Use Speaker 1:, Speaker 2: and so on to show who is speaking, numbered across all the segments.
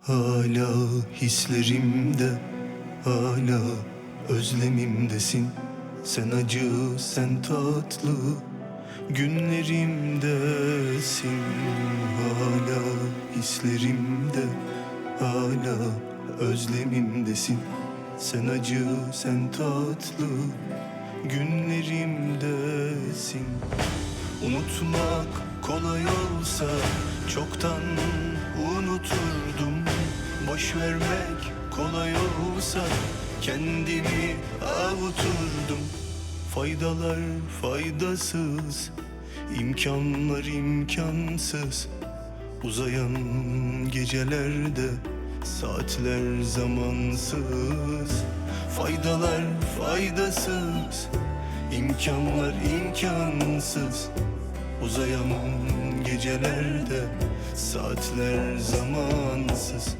Speaker 1: Hala hislerimde Hala özlemimdesin. Sen acı sen tatlı Günlerimdesin. Hala hislerimde Hala özlemimdesin. Sen acı sen tatlı Günlerimdesin. Unutmak kolay olsa çoktan unuturdum Boş vermek kolay olsa kendimi avuturdum. Faydalar faydasız, imkanlar imkansız. Uzayan gecelerde saatler zamansız. Faydalar faydasız, imkanlar imkansız. Uzayan gecelerde saatler zamansız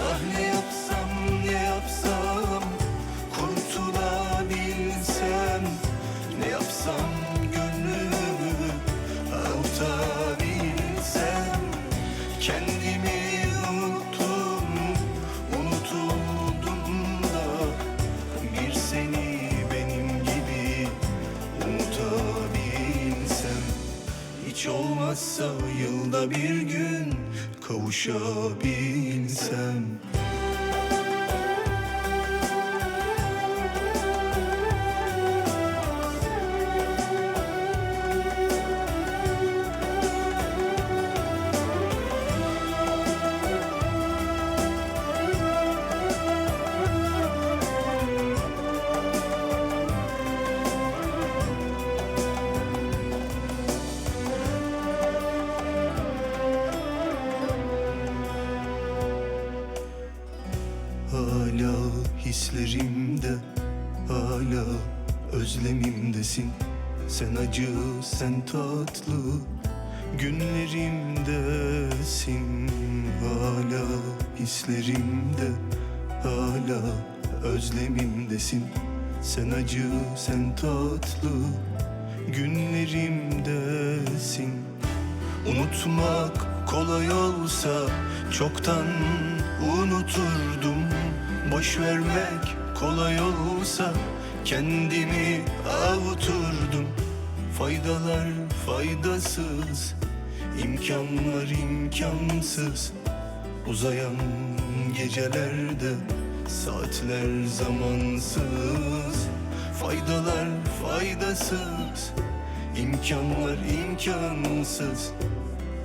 Speaker 1: Ah ne yapsam ne yapsam kurtulabilsem Ne yapsam gönlümü avutabilsem Kendimi unuttum, unutuldum da Bir seni benim gibi unutabilsem. Hiç olmazsa yılda bir gün kavuşabilsem hislerimde Hala özlemimdesin. Sen acı sen tatlı Günlerimdesin. Hala hislerimde Hala özlemimdesin. Sen acı sen tatlı Günlerimdesin. Unutmak kolay olsa çoktan unuturdum Boş vermek kolay olsa kendimi avuturdum. Faydalar faydasız, imkanlar imkansız. Uzayan gecelerde saatler zamansız. Faydalar faydasız, imkanlar imkansız.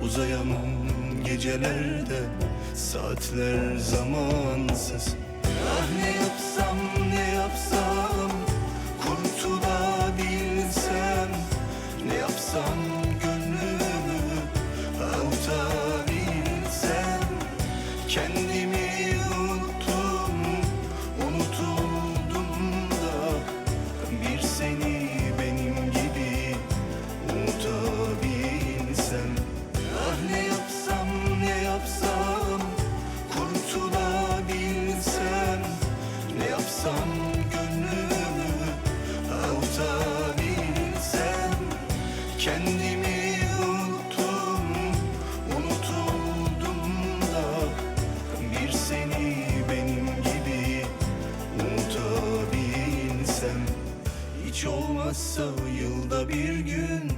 Speaker 1: Uzayan gecelerde saatler zamansız Ah ne yapsam ne yapsam? Kurtulabilsem Ne yapsam gönlümü? Avutabilsem Kendimi Kendimi unuttum, unutuldum da Bir seni benim gibi unutabilsem. Hiç olmazsa yılda bir gün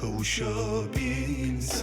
Speaker 1: kavuşabilsem